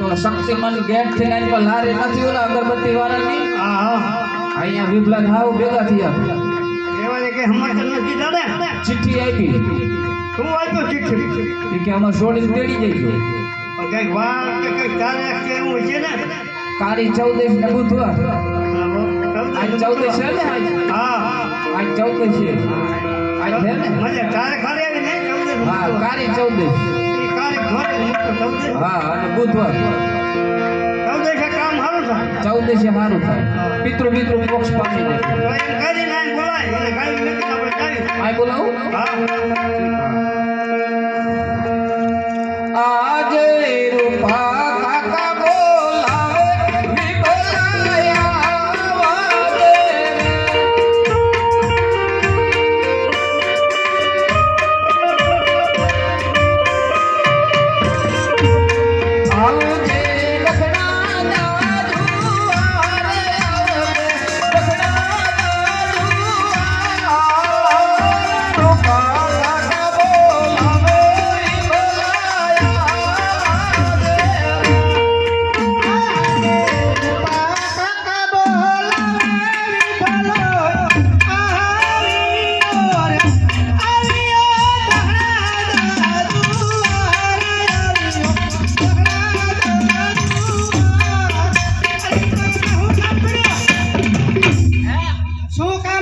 તો શક્તિમાન ગેટ થઈને આની પર લારી નથી ઓલા અગરબત્તી વાળાની. હા હા અહીંયા વિપલા હાવ ભેગા થયા. એવા કે સમાચાર નથી દાદા ચિઠ્ઠી આપી. તું આપ્યો ચિઠ્ઠી? કે અમાર છોડીને તેડી જઈજો કંઈક વાત કે કંઈક તારે કે એવું છે ને? કારી ચૌદશ ને બુધવાર. આજ ચૌદશ છે ને હા હા. આજ ચૌદશ છે. આજ છે ને? મને તારે આવી ને? ચૌદે હા કારી ચૌદશ. હા અને બુધવાર ચૌદશે સારું થાય. પિતૃ પિતૃ મોક્ષ પામી જાય. બોલાવું? હા.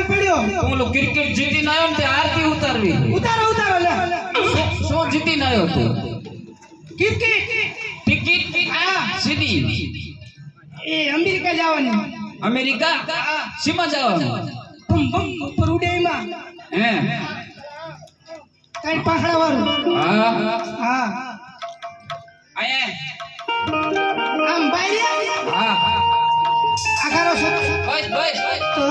પડ્યો હું ઓલું ક્રિકેટ જીતીને આવ્યો ને તે આરતી ઉતારવી ઉતારો ઉતારો લે શું- શું જીતીને આવ્યો તું કિરકિટ ટિકિટ સીધી એ અમેરિકા જવાની અમેરિકા સીમા જવાનું બમ બમ ઉપર ઉડે એમાં હે કઈ પાંખડા વાળું હા હા અહીંયા આમ બાઈ હા આખારો છો બસ બસ તો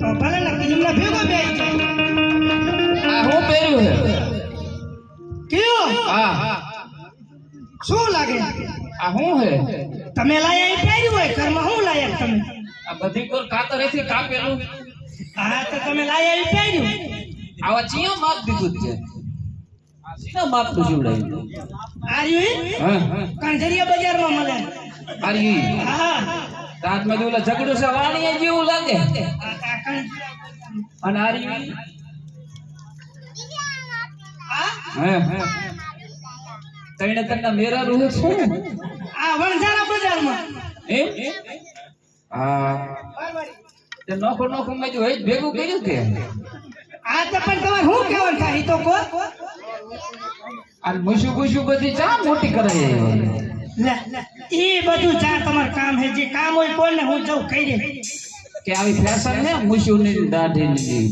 તો બે આ હું પહેર્યું છે? કયો? હા. શું લાગે? આ હું હે તમે લાયા એ પહેર્યું હોય? ઘરમાં શું લાયા તમે? આ બધી કોર કાતરેથી કાપેલું. હા તો તમે લાયા એ પહેર્યું. આવા ચિયો માપ દીધું છે? સીધા માપ જીવડાયું આર્યું હા કાંઠરિયા બજારમાં મળે. આરી હા. રાતમાં જેવું ઝઘડું છે વાણીએ જેવું લાગે. આ- આ અને હારી આ હે તઈને તને મેરા રૂહ છે. આ વણઝારા બજારમાં. એ હા. તે નોખો નોખો મેં જો ભેગું કર્યું કે? આ તો પણ તમારે શું કહેવાનું થાય તો કો આ મુશુ ગુશુ બધી ચા મોટી કરે લે લે. એ બધું જા તમારું કામ હે જે કામ હોય કોને હું જઉં કહી દે. કે આવી ફેશન ને મુશુ ની દાઢી ની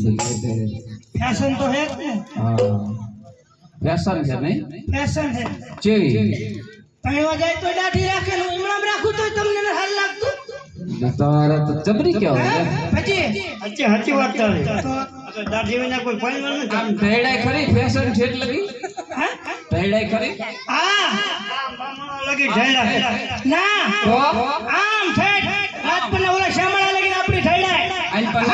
ફેશન તો હે જ ને. હા. ફેશન છે નહીં? ફેશન છે ચેવી કહેવા જાય તો દાઢી રાખે ને ઇમરામ રાખું તો તમને હાલ લાગતું. તમારે તો જબરી કેવાય? લે. પછી સાચી સાચી વાત ચાલે. દાઢી વિના કોઈ ફાઈન આમ ખરી ફેશન છે એટલે? ઢેડાઈ ખરી? હા. લગી ઢેડા ના. આમ ઠેઠ. રાજપરના ઓલા શામળા લગીને આપણી ઠેડાય આની પાસે